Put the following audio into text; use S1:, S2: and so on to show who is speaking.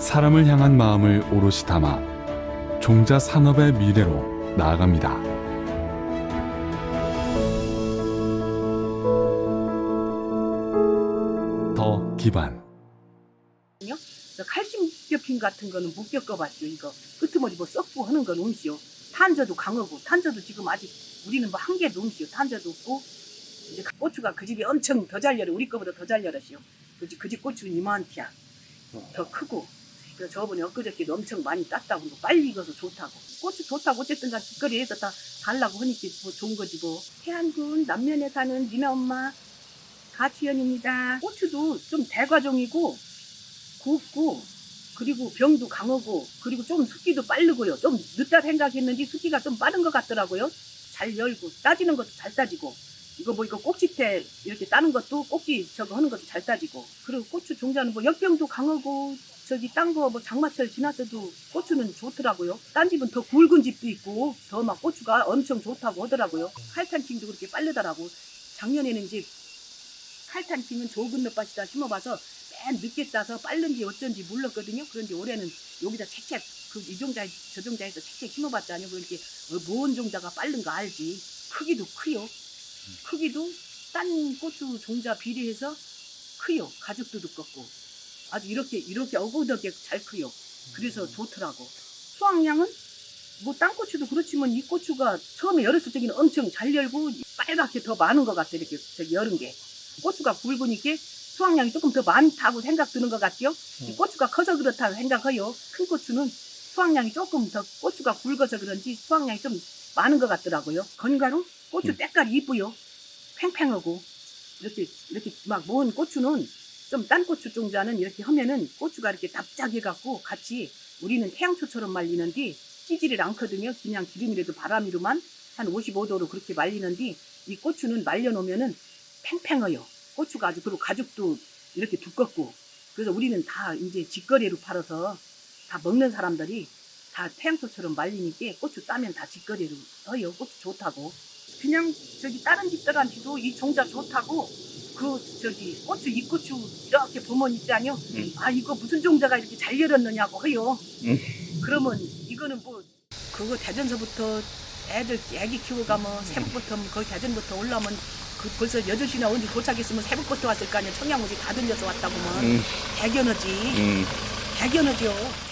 S1: 사람을 향한 마음을 오롯이 담아 종자 산업의 미래로 나아갑니다. 더 기반
S2: 저 칼슘 뼈핀 같은 거는 못 겪어봤죠. 이거 끄트머리 뭐 썩고 하는 건 음시요. 탄저도 강하고 탄저도 지금 아직 우리는 뭐 한 개도 음시요. 탄저도 없고 이제 고추가 그 집이 엄청 더잘 열어. 우리 거보다 더잘 열었시요. 그집 그 집 고추는 이만티야. 더 크고. 그래서 저번에 엊그저께도 엄청 많이 땄다고 그러고 빨리 익어서 좋다고. 고추 좋다고 어쨌든 간 직거리에서 다 달라고 하니까 뭐 좋은 거지 뭐. 태안군 남면에 사는 니나 엄마 가치연입니다. 고추도 좀 대과종이고 굵고 그리고 병도 강하고 그리고 좀 숙기도 빠르고요. 좀 늦다 생각했는데 숙기가 좀 빠른 것 같더라고요. 잘 열고 따지는 것도 잘 따지고 이거 뭐 이거 꼭지 때 이렇게 따는 것도 꼭지 저거 하는 것도 잘 따지고 그리고 고추 종자는 뭐 역병도 강하고 저기 딴거뭐 장마철 지났어도 고추는 좋더라고요. 딴 집은 더 굵은 집도 있고 더 막 고추가 엄청 좋다고 하더라고요. 칼탄킹도 그렇게 빠르더라고. 작년에는 이제 칼탄킹은 좁은 넛밭이다 심어봐서 맨 늦게 따서 빠른지 어쩐지 몰랐거든요. 그런데 올해는 여기다 책책 그 이 종자 저 종자에서 책책 심어봤자니요. 그러니까 뭔 종자가 빠른가 알지. 크기도 크요. 크기도 딴 고추 종자 비례해서 크요. 가죽도 두껍고 아주 이렇게 이렇게 어고덕게 잘 크요. 그래서 좋더라고. 수확량은 뭐딴 고추도 그렇지만 이 고추가 처음에 열었을 적에는 엄청 잘 열고 빨갛게 더 많은 것 같아 이렇게 저기 열은 게 고추가 굵으니까 수확량이 조금 더 많다고 생각 드는 것 같지요? 이 고추가 커서 그렇다고 생각해요. 큰 고추는 수확량이 조금 더 고추가 굵어서 그런지 수확량이 좀 많은 것 같더라고요. 건가루 고추
S1: 음.
S2: 때깔이 이쁘요. 팽팽하고 이렇게 이렇게 막 모은 고추는 좀 딴 고추 종자는 이렇게 하면은 고추가 이렇게 납작해 갖고 같이 우리는 태양초처럼 말리는데 찌지를 않거든요. 그냥 기름이라도 바람이로만 한 55도로 그렇게 말리는데 이 고추는 말려놓으면은 팽팽해요. 고추가 아주 그리고 가죽도 이렇게 두껍고 그래서 우리는 다 이제 직거래로 팔아서 다 먹는 사람들이 다 태양초처럼 말리니까 고추 따면 다 직거래로 해요. 고추 좋다고. 그냥 저기 다른 집들한테도 이 종자 좋다고 그 저기 고추 잎고추 이렇게 보면 있잖요.
S3: 음.
S2: 아 이거 무슨 종자가 이렇게 잘 열었느냐고 해요.
S3: 음.
S2: 그러면 이거는 뭐 그거 대전서부터 애들 애기 키우고 가면 새벽부터 거기 대전부터 올라오면 그 벌써 8시나 언제 도착했으면 새벽부터 왔을 거 아니야 청양고지 다 들려서 왔다고면
S3: 음,
S2: 대견하지
S3: 음.
S2: 대견하죠